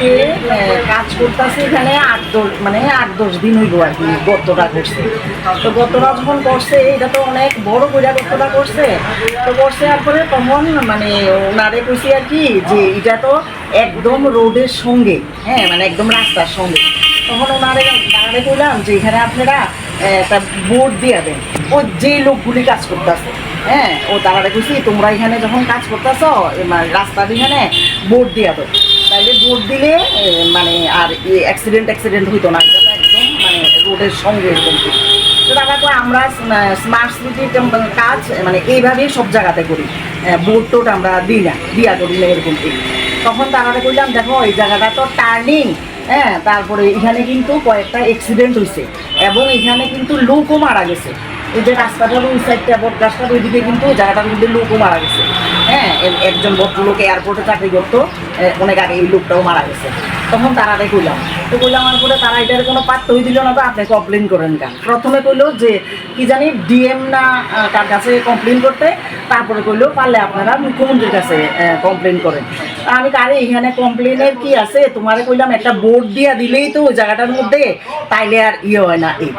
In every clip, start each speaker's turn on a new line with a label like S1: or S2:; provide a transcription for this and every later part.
S1: আজকে কাজ করতেছি এখানে আট দশ মানে আট দশ দিন হইব আর কি গর্তটা করছে। তো গর্তটা যখন করছে এটা তো অনেক বড় করে গর্তটা করছে। তো করছে আর পরে তখন মানে ওনারে কইছি আর কি যে এটা তো একদম রোডের সঙ্গে হ্যাঁ মানে একদম রাস্তার সঙ্গে। তখন ওনারে দাঁড়ালে কইলাম যে এখানে আপনারা একটা বোর্ড দিয়ে দেন। ওই যে লোকগুলি কাজ করতেছে হ্যাঁ ও দাঁড়ালে কইছি, তোমরা এখানে যখন কাজ করতেছ রাস্তার এখানে বোর্ড দিয়ে দেবো তাইলে বোর্ড দিলে মানে আর অ্যাক্সিডেন্ট অ্যাক্সিডেন্ট হইতো না। এটা একদম মানে রোডের সঙ্গে এরকম। তো দেখা যায় আমরা স্মার্ট সিটির কাজ মানে এইভাবেই সব জায়গাতে করি। বোর্ড টোড আমরা দিই না, দিয়া করি না এরকম তখন তারা কইলাম, দেখো, এই জায়গাটা তো টার্নিং হ্যাঁ তারপরে এখানে কিন্তু কয়েকটা অ্যাক্সিডেন্ট হয়েছে এবং এখানে কিন্তু লোকও মারা গেছে। এই যে রাস্তাটার ওই সাইডটা বট গাছটার ওইদিকে কিন্তু জায়গাটার মধ্যে লোকও মারা গেছে। হ্যাঁ একজন ভদ্রলোক এয়ারপোর্টে চাকরি করতো অনেক আগে এই লোকটাও মারা গেছে। তখন তারারে কইলাম। তো কইলাম, আর পরে তারা এটার কোনো পাত্রই দিল না তো, আপনি কমপ্লেন করেন কেন? প্রথমে কইলো যে, কি জানি ডিএম না তার কাছে কমপ্লেন করতে? তারপরে কইলো, পারলে আপনারা মুখ্যমন্ত্রীর কাছে কমপ্লেন করেন। আমি কারে, এখানে কমপ্লেনের কি আছে? তোমারে কইলাম, একটা বোর্ড দিয়া দিলেই তো ওই জায়গাটার মধ্যে তাইলে আর ইয়ে হয় না এই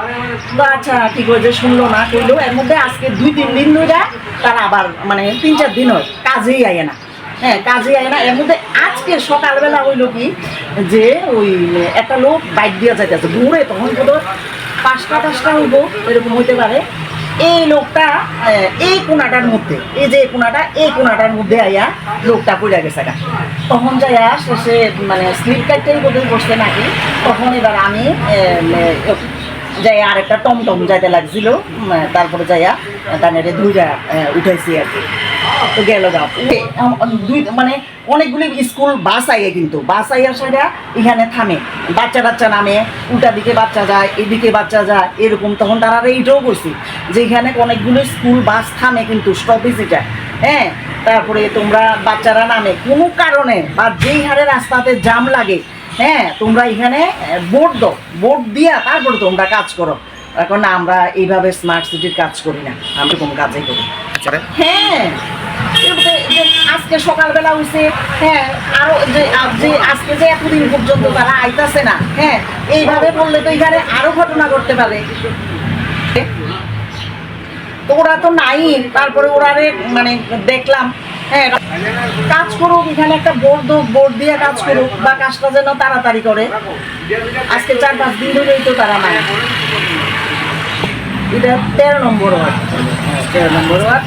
S1: আচ্ছা কি করে যে শুনলো না, কইলো, এর মধ্যে আজকে দুই, তিন দিন ধরে তারা আবার মানে তিন চার দিন হয়, কাজেই আয় না। হ্যাঁ কাজে আয় না। এর মধ্যে আজকে সকালবেলা হইল কি যে ওই একটা লোক বাইক দিয়ে যাইতেছে। দূরে তখন বোধ পাঁচটা পাঁচটা হইব, এরকম হইতে পারে। এই লোকটা এই কোনাটার মধ্যে, এই যে কোনাটা, এই কোনাটার মধ্যে আইয়া লোকটা পড়ে গেছে গা। তখন যাইয়া শেষে মানে স্লিপ কাটতেই বোধহয় বসতে নাকি। তখন এবার আমি যাই আর একটা টমটম যাইতে লাগছিল তারপরে যাইয়া তাদের ধুইরা উঠাইছি আর কি। তো গেল দুই মানে অনেকগুলি স্কুল বাস আইয়ে কিন্তু। বাস আইয়া সেটা এখানে থামে। বাচ্চা বাচ্চা নামে, উল্টা দিকে বাচ্চা যায়, এদিকে বাচ্চা যায়, এরকম। তখন তারা এইটাও করছি যে এখানে অনেকগুলো স্কুল বাস থামে কিন্তু স্টপেজ এটা। হ্যাঁ তারপরে তোমরা বাচ্চারা নামে। কোনো কারণে বা যেই হারে রাস্তাতে জাম লাগে হ্যাঁ তোমরা এখানে বোর্ড দাও। বোর্ড দিয়া তারপরে তোমরা কাজ করো। এখন আমরা এইভাবে স্মার্ট সিটির কাজ করি না। আমরা কোনো কাজই করি
S2: আচ্ছা
S1: হ্যাঁ। আজকে সকালবেলা হইছে হ্যাঁ আরও যে যে আজকে যে এতদিন পর্যন্ত তারা আইতাছে না হ্যাঁ এইভাবে বললে তো এখানে আরও ঘটনা ঘটতে পারে। ওরা তো নাই তারপরে ওরারে মানে দেখলাম হ্যাঁ কাজ করুক, এখানে একটা বোর্ড বোর্ড দিয়ে কাজ করুক, বা কাজটা যেন তাড়াতাড়ি করে। আজকে চার পাঁচ দিন ধরেই তো তারা নাই এটা তেরো নম্বর ওয়ার্ড। তেরো নম্বর ওয়ার্ড